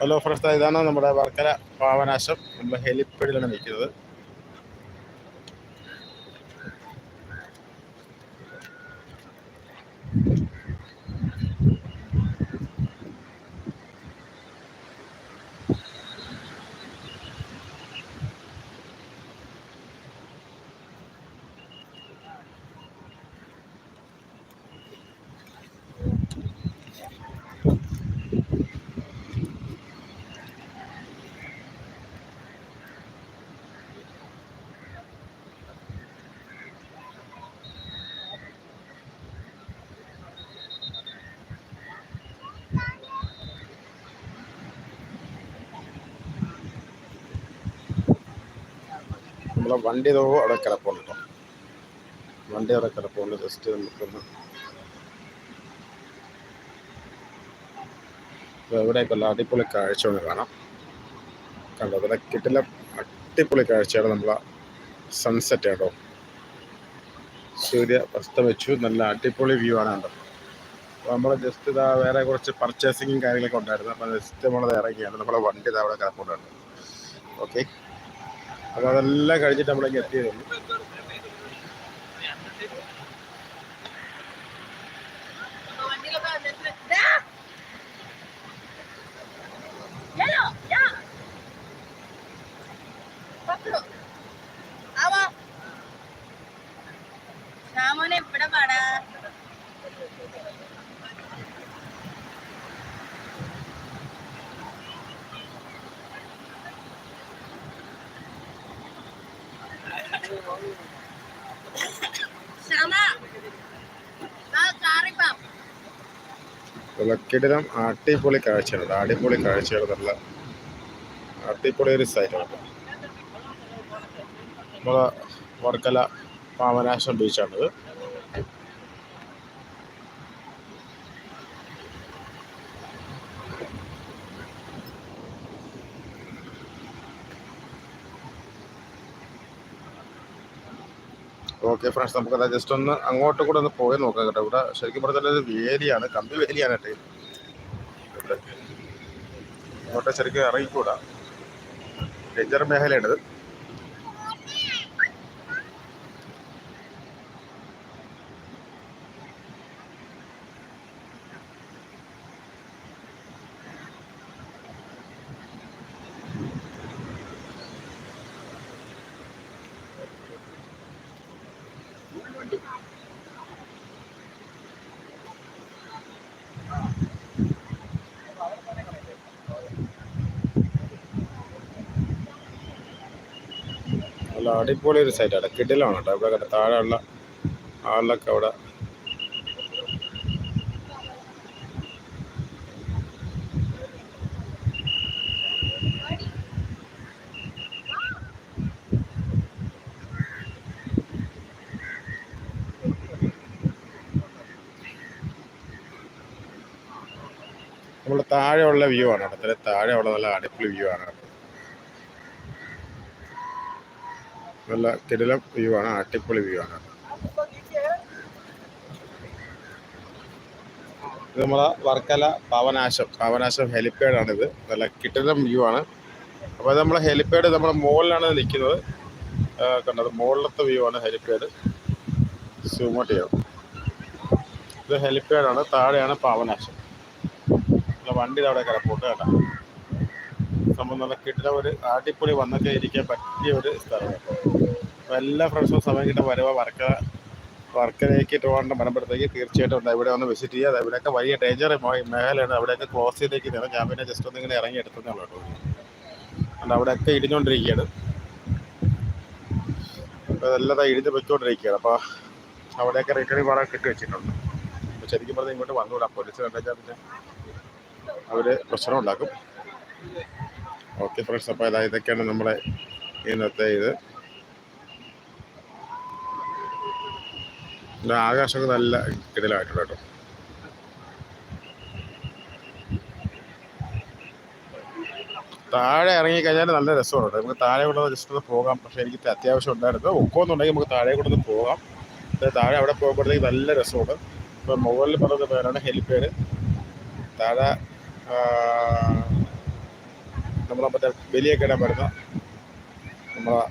Hello friends ഇതാണ് നമ്മുടെ വർക്കല പാവനാശം. നമ്മൾ ഹെലിപ്പേഡിലാണ് നിൽക്കുന്നത്. നമ്മളെ വണ്ടി തോ അവിടെ കിടപ്പുണ്ട് കേട്ടോ. വണ്ടി അവിടെ കിടപ്പുണ്ട്. ജസ്റ്റ് നമുക്കൊന്ന് ഇവിടെയൊക്കെ ഉള്ള അടിപൊളി കാഴ്ച ഒന്ന് കാണാം. കണ്ടോ ഇവിടെ കിട്ടില്ല അടിപൊളി കാഴ്ചയാണ് നമ്മളെ സൺസെറ്റ് കേട്ടോ. സൂര്യ അസ്തമിച്ചു. നല്ല അടിപൊളി വ്യൂ ആണ് കണ്ടോ. അപ്പോൾ നമ്മൾ ജസ്റ്റ് ഇതാ വേറെ കുറച്ച് പർച്ചേസിങ്ങും കാര്യങ്ങളൊക്കെ ഉണ്ടായിരുന്നു. അപ്പോൾ ജസ്റ്റ് നമ്മളത് ഇറങ്ങിയാണ്. നമ്മളെ വണ്ടി ഇതാ അവിടെ കിടപ്പുണ്ടായിരുന്നു ഓക്കെ അപ്പോൾ അതെല്ലാം കഴിഞ്ഞിട്ട് നമ്മളിങ്ങനെ എത്തിയതുള്ളൂ വിളക്കിടിലം അടിപൊളി കാഴ്ചകളുണ്ട്. അടിപൊളി കാഴ്ചകൾ നല്ല അടിപൊളി ഒരു സൈറ്റാണ് നമ്മളെ വർക്കല പാവനാശം ബീച്ചാണിത് ഓക്കെ ഫ്രണ്ട്സ് നമുക്കത് ജസ്റ്റ് ഒന്ന് അങ്ങോട്ട് കൂടെ ഒന്ന് പോയി നോക്കാം കേട്ടോ. ഇവിടെ ശരിക്കും പറഞ്ഞാൽ ഒരു വേലിയാണ് കമ്പി വേലിയാണ് കേട്ടോ. ഇങ്ങോട്ട് ശരിക്കും ഇറങ്ങിക്കൂടാ. ഡേഞ്ചർ മേഖലയാണിത് അടിപൊളി ഒരു സൈറ്റാണ് കിടിലാണ് കേട്ടോ. ഇവിടെ താഴെയുള്ള ആളിലൊക്കെ അവിടെ നമ്മുടെ താഴെയുള്ള വ്യൂ ആണ് ഇതിലെ താഴെയുള്ള നല്ല അടിപൊളി വ്യൂ ആണ് നല്ല കിടിലം വ്യൂ ആണ് അടിപൊളി വ്യൂ ആണ് ഇത് നമ്മളെ വർക്കല പാവനാശം പാവനാശം ഇത്. നല്ല കിടിലം വ്യൂ ആണ്. അപ്പോൾ ഇത് നമ്മളെ ഹെലിപ്പാഡ് നമ്മുടെ മുകളിലാണ് നിൽക്കുന്നത്. കണ്ടത് മുകളിലത്തെ വ്യൂ ആണ് ഹെലിപ്പാഡ് സൂമോട്ട് ചെയ്യാം. ഇത് ഹെലിപ്പാഡാണ് താഴെയാണ് പാവനാശം വണ്ടി അവിടെ കിടപ്പുണ്ട് കേട്ടോ സംഭവം നല്ല കിട്ടുന്ന ഒരു അടിപൊളി വന്നൊക്കെ ഇരിക്കാൻ പറ്റിയ ഒരു സ്ഥലമാണ് എല്ലാ ഫ്രണ്ട്സും സമയം കിട്ടാൻ വരവ വർക്ക വർക്കലേക്ക് ട്രിവാൻഡ്രം മലമ്പുറത്തേക്ക് തീർച്ചയായിട്ടും ഉണ്ട്. ഇവിടെ ഒന്ന് വിസിറ്റ് ചെയ്യുക ഇവിടെയൊക്കെ വലിയ ഡേഞ്ചർ മേഖലയാണ്. അവിടെയൊക്കെ ക്ലോസ് ചെയ്തേക്കുന്നതാണ് ഞാൻ പിന്നെ ജസ്റ്റ് ഒന്ന് ഇങ്ങനെ ഇറങ്ങി എടുത്തതേ ഉള്ളൂ അവിടെയൊക്കെ ഇടിഞ്ഞുകൊണ്ടിരിക്കുകയാണ് അപ്പോൾ അതെല്ലാം ഇടിഞ്ഞ് വെച്ചുകൊണ്ടിരിക്കുകയാണ് അപ്പോൾ അവിടെയൊക്കെ റിട്ടേണിംഗ് പാടാൻ കിട്ടി വെച്ചിട്ടുണ്ട്. അപ്പോൾ ശരിക്കും പറഞ്ഞാൽ ഇങ്ങോട്ട് വന്നുകൂടാ പോലീസ് കണ്ടാൽ പിന്നെ അവർ പ്രശ്നം ഉണ്ടാക്കും ഓക്കെ ഫ്രണ്ട്സ് അപ്പോൾ ഇതാ ഇതൊക്കെയാണ് നമ്മുടെ ഇന്നത്തെ ഇത്. ആകാശം നല്ല കിടലായിട്ടുണ്ട് കേട്ടോ. താഴെ ഇറങ്ങിക്കഴിഞ്ഞാൽ നല്ല രസമാണ് നമുക്ക് താഴെ കൊണ്ടൊന്ന് ജസ്റ്റ് ഒന്ന് പോകാം. പക്ഷേ എനിക്ക് അത്യാവശ്യം ഉണ്ടായിരുന്നു. ഒക്കോന്നുണ്ടെങ്കിൽ നമുക്ക് താഴെ കൊണ്ടൊന്ന് പോകാം. താഴെ അവിടെ പോകുമ്പോഴത്തേക്ക് നല്ല രസമുണ്ട്. ഇപ്പോൾ മുകളിൽ പറഞ്ഞ പേരാണ് ഹെലിപ്പേഡ്. താഴെ നമ്മളെ മറ്റേ ബലിയൊക്കെ ഇടാൻ വരുന്ന നമ്മളെ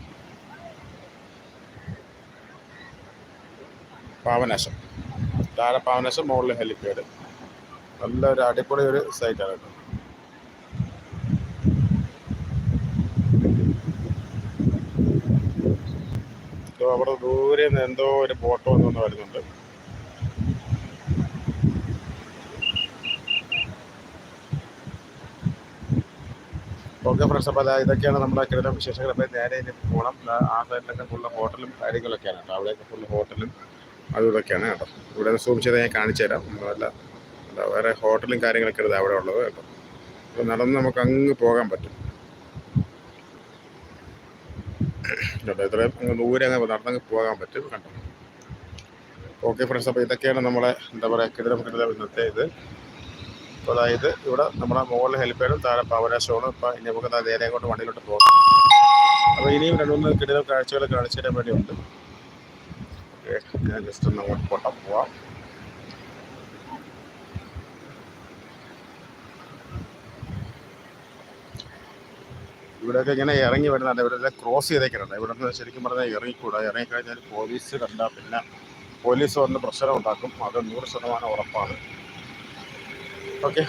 പാവനാശം. താഴെ പാവനാശം മുകളിൽ ഹെലിപ്പാഡ് നല്ലൊരു അടിപൊളി ഒരു സൈറ്റാണ് കേട്ടോ. അവിടെ ദൂരെ നിന്ന് എന്തോ ഒരു ബോട്ട് വന്നു വരുന്നുണ്ട് ഓക്കെ ഫ്രണ്ട്സ് അപ്പോൾ അതായത് ഇതൊക്കെയാണ് നമ്മുടെ കേരള വിശേഷങ്ങൾ. അപ്പോൾ നേരെ ഇനി പോകണം ആ സൈഡിലൊക്കെ ഹോട്ടലും കാര്യങ്ങളൊക്കെയാണ് കേട്ടോ. അവിടെയൊക്കെ ഫുള്ള് ഹോട്ടലും അതും ഇതൊക്കെയാണ് കേട്ടോ. ഇവിടെ സൂം ചെയ്ത് ഞാൻ കാണിച്ചു തരാം. നമ്മളല്ല എന്താ വേറെ ഹോട്ടലും കാര്യങ്ങളൊക്കെ ഇടുന്നത് അവിടെ ഉള്ളത് കേട്ടോ. അപ്പോൾ നടന്ന് നമുക്ക് അങ്ങ് പോകാൻ പറ്റും. കേട്ടോ ഇത്രയും അങ്ങ് ദൂരെ അങ്ങ് നടന്നങ്ങ് പോകാൻ പറ്റും കണ്ടോ ഓക്കെ ഫ്രണ്ട്സ് അപ്പോൾ ഇതൊക്കെയാണ് നമ്മളെ എന്താ പറയുക കിടിലം കിടിലം ഇന്നത്തെ ഇത്. അതായത് ഇവിടെ നമ്മുടെ മുകളിൽ ഹെൽപ്പേഡും താഴെ പവനാശമാണ് ഇപ്പോൾ ഇനി നമുക്ക് നേരെ അങ്ങോട്ട് വണ്ടിയിലോട്ട് പോകാം. അപ്പോൾ ഇനിയും രണ്ട് മൂന്ന് കിടിലം കാഴ്ചകൾ കാണിച്ചു തരാൻ വേണ്ടിയുണ്ട്. ഓക്കെ ഞാൻ ജസ്റ്റ് ഒന്ന് അങ്ങോട്ട് പോട്ടാ പോവാം. ഇവിടെയൊക്കെ ഇങ്ങനെ ഇറങ്ങി വരുന്നുണ്ട്. ഇവിടെ ക്രോസ് ചെയ്തേക്കുന്നുണ്ട്. ഇവിടെ നിന്ന് ശരിക്കും പറഞ്ഞാൽ ഇറങ്ങിക്കൂടാ. ഇറങ്ങിക്കഴിഞ്ഞാൽ പോലീസ് കണ്ട പിന്നെ പോലീസ് വന്ന് പ്രശ്നം ഉണ്ടാക്കും. അത് നൂറ് ശതമാനം ഉറപ്പാണ്. ഓക്കെ.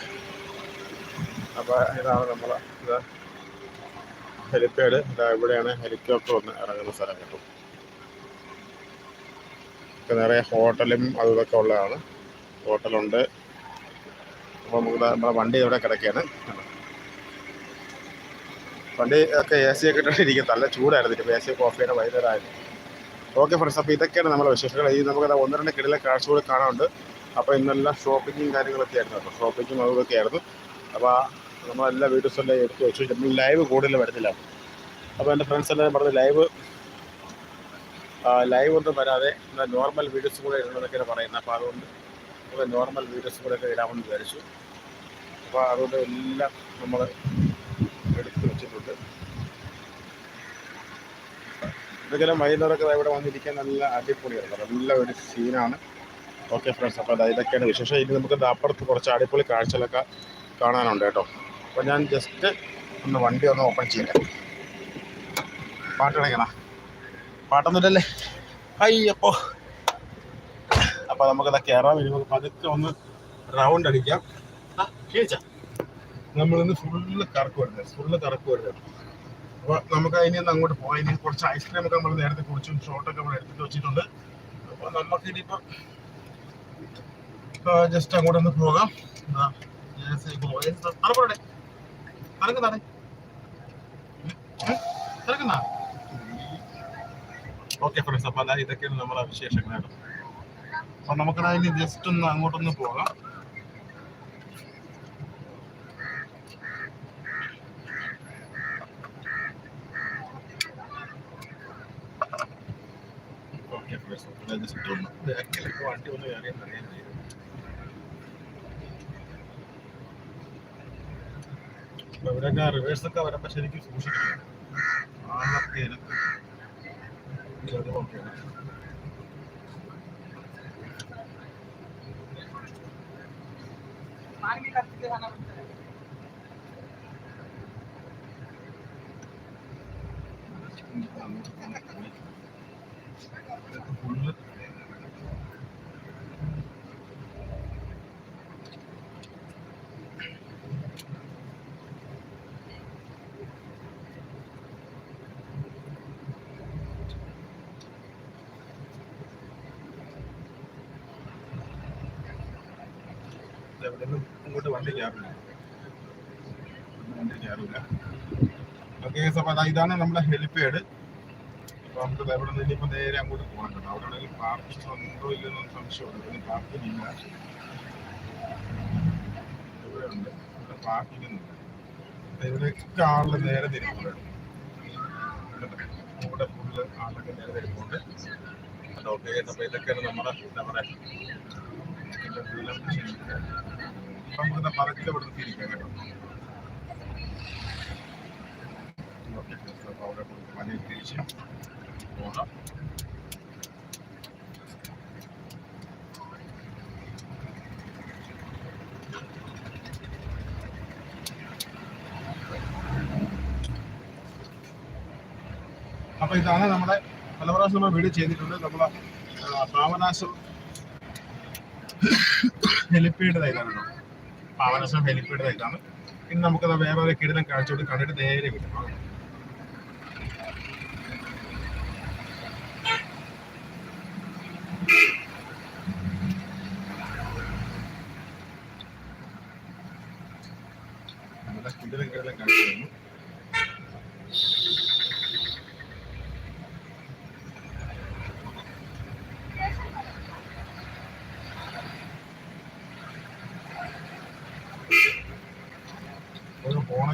അപ്പോൾ ഇതാണ് നമ്മൾ ഇത് ഹെലിപ്പാഡ് ഇതാ ഇവിടെയാണ് ഹെലികോപ്റ്റർ വന്ന് ഇറങ്ങുന്ന സ്ഥലം കേട്ടോ. ഒക്കെ നിറയെ ഹോട്ടലും അതും ഇതൊക്കെ ഉള്ളതാണ്. ഹോട്ടലുണ്ട്. അപ്പോൾ നമുക്ക് നമ്മുടെ വണ്ടി ഇവിടെ കിടക്കുകയാണ്. വണ്ടി ഒക്കെ എ സി ഒക്കെ ഇട്ടിരിക്കും നല്ല ചൂടായിരുന്നു. ഇപ്പോൾ എ സി ഒക്കെ ഓഫ് ചെയ്യണ വൈകുന്നേരമായിരുന്നു ഓക്കെ ഫ്രണ്ട്സ് അപ്പോൾ ഇതൊക്കെയാണ് നമ്മുടെ വിശേഷങ്ങൾ. ഈ നമുക്ക് ഒന്ന് രണ്ട് കിടിലെ കാഴ്ചകൾ കാണാനുണ്ട്. അപ്പോൾ ഇന്നെല്ലാം ഷോപ്പിങ്ങും കാര്യങ്ങളൊക്കെ ആയിരുന്നു. അപ്പോൾ ഷോപ്പിങ്ങും അതൊക്കെ ആയിരുന്നു. അപ്പോൾ നമ്മളെല്ലാ വീഡിയോസും എല്ലാം എടുത്ത് വെച്ചു. നമ്മൾ ലൈവ് കൂടുതൽ വരുന്നില്ല. അപ്പോൾ എന്റെ ഫ്രണ്ട്സ് എല്ലാം പറഞ്ഞു ലൈവ് ലൈവ് ഒന്നും വരാതെ നോർമൽ വീഡിയോസ് കൂടെ ഇടണമെന്നൊക്കെയാണ് പറയുന്നത്. അപ്പോൾ അതുകൊണ്ട് നമുക്ക് നോർമൽ വീഡിയോസ് കൂടെ ഒക്കെ ഇടാമെന്ന് വിചാരിച്ചു. അപ്പോൾ അതുകൊണ്ട് എല്ലാം നമ്മൾ എടുത്തു വെച്ചിട്ടുണ്ട്. ഇതൊക്കെ വൈകുന്നേരമൊക്കെ ഇവിടെ വന്നിരിക്കാൻ നല്ല അടിപൊളിയാണ് നല്ല ഒരു സീനാണ് ഓക്കെ ഫ്രണ്ട്സ് അപ്പോൾ ഇതൊക്കെയാണ് വിശേഷം. ഇനി നമുക്ക് അപ്പുറത്ത് കുറച്ച് അടിപൊളി കാഴ്ചകളൊക്കെ കാണാനുണ്ട് കേട്ടോ. അപ്പോൾ ഞാൻ ജസ്റ്റ് ഒന്ന് വണ്ടി ഒന്ന് ഓപ്പൺ ചെയ്യാം പാട്ടടയ്ക്കണ പാട്ടൊന്നുമില്ലല്ലേ? അയ്യപ്പോ. അപ്പോൾ നമുക്കത് കയറാം ഇനി നമുക്ക് പതുക്കെ ഒന്ന് റൗണ്ട് അടിക്കാം. കേച്ചാ നമ്മളിന്ന് ഫുള്ള് കറക്ക് വരുന്നത്. ഫുള്ള് കറക്ക് വരുന്നത്. അപ്പോൾ നമുക്ക് അതിന് അങ്ങോട്ട് പോകാം. ഇനി കുറച്ച് ഐസ്ക്രീം ഒക്കെ നമ്മൾ നേരത്തെ കുടിച്ചും ഷോട്ടൊക്കെ നമ്മൾ എടുത്തിട്ട് വെച്ചിട്ടുണ്ട്. അപ്പോൾ നമുക്ക് ഇനിയിപ്പോൾ ജസ്റ്റ് അങ്ങോട്ടൊന്ന് പോകാം. തറപ്പടെ തറക്കുന്നാടെ നടക്കുന്ന ഓക്കെ ഫ്രണ്ട്സ് അപ്പോൾ അതായത് ഇതൊക്കെയാണ് നമ്മളെ വിശേഷങ്ങൾ കേട്ടോ അപ്പോൾ നമുക്ക് അതിന് ജസ്റ്റ് ഒന്ന് അങ്ങോട്ടൊന്ന് പോകാം ഓക്കെ ഫ്രണ്ട്സ് അപ്പോൾ ജസ്റ്റ് ഒന്ന് ബാക്കിലൊക്കെ വണ്ടി ഒന്ന് കയറിയെന്ന് അറിയാൻ കഴിയും ഇവിടെയൊക്കെ റിവേഴ്സ് ഒക്കെ വരുമ്പോ ശരിക്കും സൂക്ഷിക്കണം ആളൊക്കെ ഇനക്ക് ഇവിടെ ഇങ്ങോട്ട് വണ്ടി വണ്ടി ഇതാണ് നമ്മുടെ ഹെലിപ്പാഡ് അപ്പോൾ നമുക്ക് ഇവിടെ നിന്ന് ഇനിയിപ്പോൾ നേരെ അങ്ങോട്ട് പോകണം കേട്ടോ. അവിടെ ആണെങ്കിൽ പാർക്കിംഗ് ഉണ്ടോ ഇല്ലെന്ന് സംശയമുണ്ട് പിന്നെ പാർക്കിംഗ് ഇല്ല. ഇവിടെ ഉണ്ട്. ഇവിടെ പാർക്കിംഗ് ഒന്നും ഇല്ല ഇവിടെ കാറിൽ നേരെ തിരിക്കുന്നുണ്ട് ഇവിടെ ഫുള്ള് ആളൊക്കെ നേരെ തിരിപ്പുണ്ട് ഓക്കെ അപ്പോൾ ഇതൊക്കെയാണ് നമ്മുടെ എന്താ പറയുക നമുക്ക് പതുക്കെ ഇവിടുന്ന് തിരിക്കാം കേട്ടോ. ഓക്കെ കേട്ടോ അപ്പൊ ഇതാണ് നമ്മുടെ പല പ്രാവശ്യം നമ്മൾ വീഡിയോ ചെയ്തിട്ടുണ്ട്. നമ്മളെ പാവനാശം ഹെലിപ്പീഡ് ഇതാണ് പാവനാശം ഹെലിപ്പീഡ് ഇതാണ് ഇനി നമുക്കത് വേറെ കിടിലം കാഴ്ചയോട് കണ്ടിട്ട് നേരെ കിട്ടും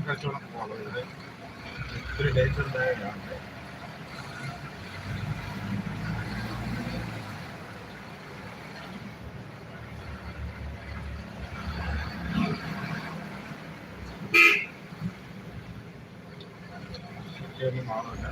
കച്ചവടം പോകുന്നത് ഒരു ബാഗാണ് ഒന്നും മാറില്ല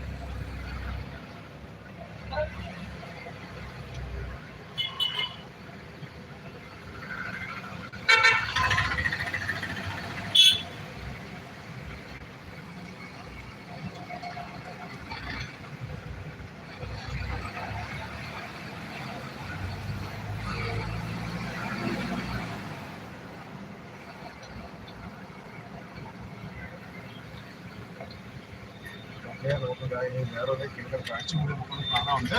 ഓക്കെ നമുക്ക് ദാ ഇനി വേറെ ഒരു കിടക്കൽ കാഴ്ച കൂടി നമുക്ക് കാണാനുണ്ട്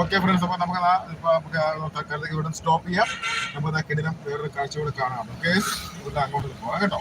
ഓക്കെ ഫ്രണ്ട്സ് അപ്പോൾ നമുക്ക് നമുക്ക് ഇവിടെ സ്റ്റോപ്പ് ചെയ്യാം. നമുക്ക് കിടിലം വേറൊരു കാഴ്ച കൂടി കാണാം. ഓക്കെ ഇവിടെ അങ്ങോട്ട് പോകാം കേട്ടോ.